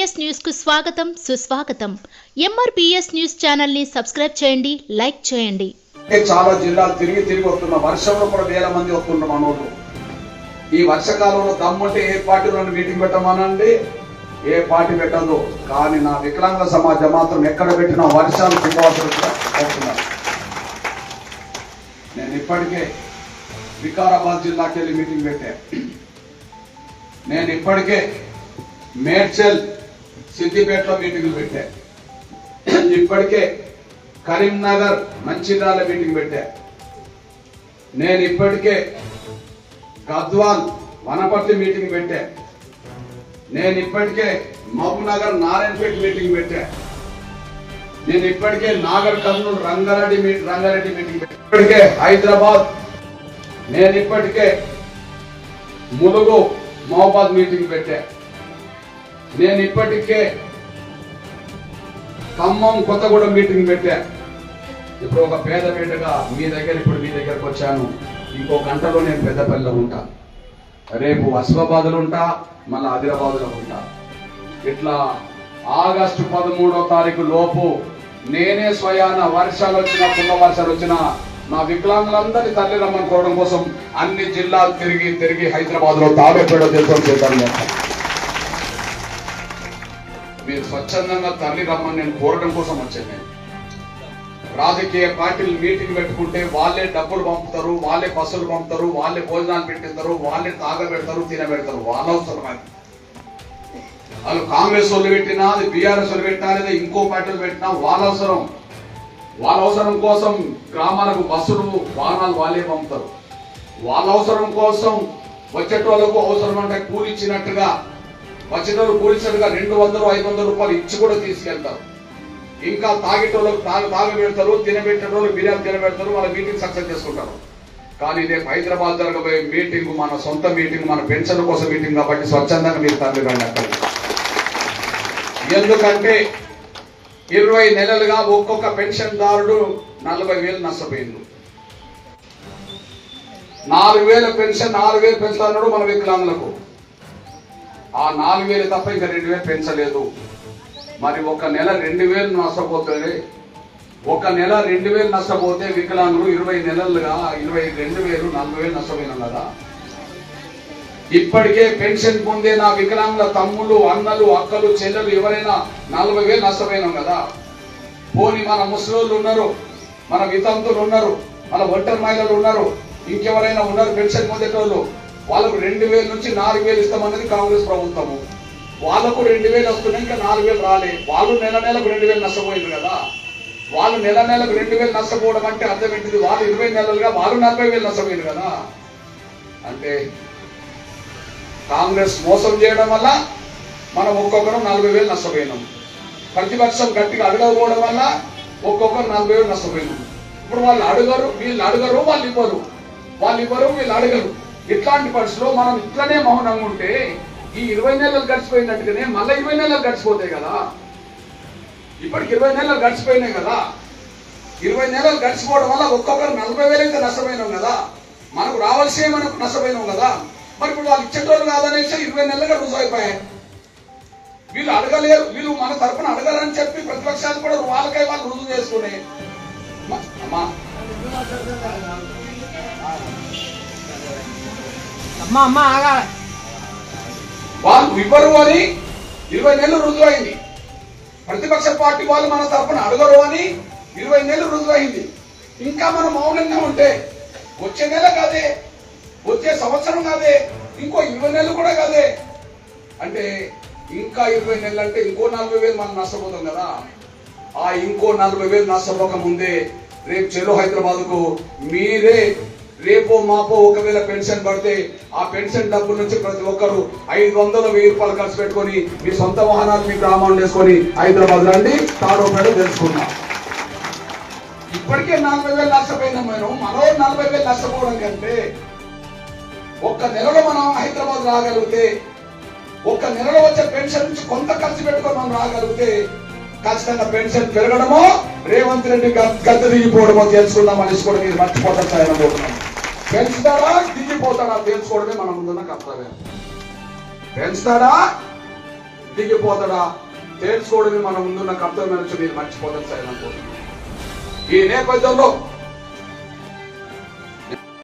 ఎంఆర్పిఎస్ న్యూస్కు స్వాగతం సుస్వాగతం. ఎంఆర్పిఎస్ న్యూస్ ఛానల్ని సబ్స్క్రైబ్ చేయండి లైక్ చేయండి. చాలా జిల్లాలు తిరిగి తిరిగి వస్తున్నాం వర్షంలో కూడా వేల మంది వస్తున్నారు మనోళ్ళు. ఈ వర్షకాలంలో దమ్ముంటే ఏ పార్టీలో మీటింగ్ పెట్టమనండి? ఏ పార్టీ పెట్టదు. కానీ నా వికలాంగ సమాజం మాత్రం ఎక్కడ పెట్టినా వర్షాలు ఉపవాసాలు వస్తున్నారు నేను ఇప్పటికే వికారాబాద్ జిల్లాకి వెళ్ళి మీటింగ్ పెట్టాను నేను ఇప్పటికే మేడ్చల్ సిద్దిపేటలో మీటింగ్లు పెట్టా. ఇప్పటికే కరీంనగర్ మంచిర్యాల మీటింగ్ పెట్టా. నేను ఇప్పటికే గద్వాల్ వనపర్తి మీటింగ్ పెట్టా. నేను ఇప్పటికే మహబూబ్నగర్ నారాయణపేట మీటింగ్ పెట్టా. నేను ఇప్పటికే నాగర్ కర్నూలు రంగారెడ్డి రంగారెడ్డి మీటింగ్ పెట్టా. ఇప్పటికే హైదరాబాద్ నేను ఇప్పటికే ములుగు మహబాద్ మీటింగ్ పెట్టా. నేను ఇప్పటికే ఖమ్మం కొత్తగూడెం మీటింగ్ పెట్టా. ఇప్పుడు ఒక పేద బిడ్డగా మీ దగ్గర ఇప్పుడు మీ దగ్గరకు వచ్చాను. ఇంకో గంటలో నేను పెద్దపల్లిలో ఉంటా. రేపు అస్మాబాద్లో ఉంటా మళ్ళీ ఆదిలాబాద్లో ఉంటా. ఇట్లా ఆగస్టు పదమూడో తారీఖు లోపు నేనే స్వయాన వర్షాలు వచ్చినా పుల్ల వర్షాలు వచ్చినా నా వికలాంగులందరినీ తల్లి రమ్మని కోవడం కోసం అన్ని జిల్లాలు తిరిగి తిరిగి హైదరాబాద్లో తాబేపేట చేద్దాం మీరు స్వచ్ఛందంగా తల్లి రమ్మని నేను కోరడం కోసం వచ్చాను నేను. రాజకీయ పార్టీలు మీటింగ్ పెట్టుకుంటే వాళ్ళే డబ్బులు పంపుతారు వాళ్ళే బస్సులు పంపుతారు వాళ్ళే భోజనాలు పెట్టిస్తారు వాళ్ళే తాగబెడతారు తినబెడతారు. వాళ్ళ అవసరం అది. వాళ్ళు కాంగ్రెస్ వాళ్ళు పెట్టినా అది బీఆర్ఎస్ వాళ్ళు పెట్టినా లేదా ఇంకో పార్టీలు పెట్టినా వాళ్ళ అవసరం. వాళ్ళ అవసరం కోసం గ్రామాలకు బస్సులు వాహనాలు వాళ్ళే పంపుతారు. వాళ్ళ అవసరం కోసం వచ్చేటోళ్ళకు అవసరం అంటే కూలి ఇచ్చినట్టుగా వచ్చేటోళ్ళు రెండు వందలు ఐదు వందల రూపాయలు ఇచ్చి కూడా తీసుకెళ్తారు. ఇంకా తాగేటోళ్ళకు తాగి పెడతారు తినబెట్టేటోళ్ళు బిర్యానీ తినబెడతారు వాళ్ళ మీటింగ్ సక్సెస్ చేసుకుంటారు. కానీ రేపు హైదరాబాద్ జరగబోయే మీటింగ్ మన సొంత మీటింగ్ మన పెన్షన్ కోసం మీటింగ్ కాబట్టి స్వచ్ఛందంగా మీరు తరలి రండి ఎందుకంటే ఇరవై నెలలుగా ఒక్కొక్క పెన్షన్దారుడు నలభై వేలు నష్టపోయింది నాలుగు వేల పెన్షన్ నాలుగు వేలు పెంచుతున్నాడు మన వికలాంగులకు. ఆ నాలుగు వేలు తప్ప ఇంకా రెండు వేలు పెంచలేదు. మరి ఒక నెల రెండు వేలు నష్టపోతుంది ఒక నెల రెండు వేలు నష్టపోతే వికలాంగులు ఇరవై నెలలుగా ఇరవై రెండు వేలు నలభై వేలు నష్టపోయిన కదా ఇప్పటికే పెన్షన్ పొందే నా వికలాంగుల తమ్ముళ్ళు అన్నలు అక్కలు చెల్లెలు ఎవరైనా నలభై వేలు నష్టపోయినాం కదా. పోని మన ముసలోళ్ళు ఉన్నారు మన వితంతులు ఉన్నారు మన ఒంటరి మహిళలు ఉన్నారు ఇంకెవరైనా ఉన్నారు పెన్షన్ పొందేటోళ్ళు? వాళ్ళకు రెండు వేల నుంచి నాలుగు వేలు ఇస్తామన్నది కాంగ్రెస్ ప్రభుత్వము. వాళ్ళకు రెండు వేలు వస్తున్నాయి ఇంకా నాలుగు వేలు రాలే. వాళ్ళు నెల నెలకు రెండు వేలు నష్టపోయింది కదా. వాళ్ళు నెల నెలకు రెండు వేలు నష్టపోవడం అంటే అర్థం ఏంటిది? వాళ్ళు ఇరవై నెలలుగా వాళ్ళు నలభై వేలు నష్టపోయింది కదా. అంటే కాంగ్రెస్ మోసం చేయడం వల్ల మనం ఒక్కొక్కరం నలభై వేలు నష్టపోయినాం. ప్రతిపక్షం గట్టిగా అడగకపోవడం వల్ల ఒక్కొక్కరు నలభై వేలు నష్టపోయినాం. ఇప్పుడు వాళ్ళు అడగరు వీళ్ళు అడగరు వాళ్ళు ఇవ్వరు. వాళ్ళు ఇవ్వరు వీళ్ళు అడగరు. ఇట్లాంటి పరిస్థితిలో మనం ఇట్లనే మౌనంగా ఉంటే ఈ ఇరవై నెలలు గడిచిపోయినట్టుగానే మళ్ళీ ఇరవై నెలలు గడిచిపోతాయి కదా. ఇప్పటికి ఇరవై నెలలు గడిచిపోయినాయి కదా. ఇరవై నెలలు గడిచిపోవడం వల్ల ఒక్కొక్కరు నలభై వేలు అయితే నష్టపోయినాం కదా. మనకు రావాల్సిన మనకు నష్టపోయినాం కదా. మరి ఇప్పుడు వాళ్ళు ఇచ్చేటోళ్ళు కాదనేసి ఇరవై నెలలుగా రుజువు అయిపోయాయి. వీళ్ళు అడగలేరు. వీళ్ళు మన తరఫున అడగాలని చెప్పి ప్రతిపక్షాలు కూడా వాళ్ళకై వాళ్ళు రుజువు చేసుకునే అమ్మా, అమ్మా అమ్మ అమ్మా వాళ్ళు ఇవ్వరు అని ఇరవై నెలలు రుజువైంది. ప్రతిపక్ష పార్టీ వాళ్ళు మన తరఫున అడగరు అని ఇరవై నెలలు రుజువైంది. ఇంకా మనం మౌనంగా ఉంటే వచ్చే నెల కాదే వచ్చే సంవత్సరం కాదే ఇంకో ఇరవై నెలలు కూడా కాదే. అంటే ఇంకా ఇరవై నెలలు అంటే ఇంకో నలభై వేలు మనం నష్టపోతాం కదా. ఆ ఇంకో నలభై వేలు నష్టపోక ముందే రేపు చెలో హైదరాబాద్కు మీరే రేపో మాపో ఒకవేళ పెన్షన్ పడితే ఆ పెన్షన్ డబ్బు నుంచి ప్రతి ఒక్కరు ఐదు వందల వెయ్యి రూపాయలు ఖర్చు పెట్టుకొని మీ సొంత వాహనాలు మీ గ్రామాలు వేసుకొని హైదరాబాద్ రండి. తాడోపేట తెలుసుకున్నాం ఇప్పటికే నలభై వేలు నష్టపోయినాం మనం మరో నలభై వేలు నష్టపోవడం కంటే ఒక్క నెలలో మనం హైదరాబాద్ రాగలిగితే ఒక్క నెలలో వచ్చే పెన్షన్ నుంచి కొంత ఖర్చు పెట్టుకొని మనం రాగలిగితే ఖచ్చితంగా పెన్షన్ పెరగడమో రేవంత్ రెడ్డి గద్దె దిగిపోవడమో తెలుసుకుందాం అనేసి కూడా మీరు మర్చిపోతారు ఆయన పోతున్నాం పెంచుతాడా? దిగిపోతాడా? తెలుసుకోవడమే మన ముందున్న కర్తవ్యం. పెంచుతాడా? దిగిపోతాడా? తెలుసుకోవడమే మన ముందున్న కర్తవ్యం నుంచి మీరు మర్చిపోతాను సార్ అనుకుంటున్నాను ఈ నేపథ్యంలో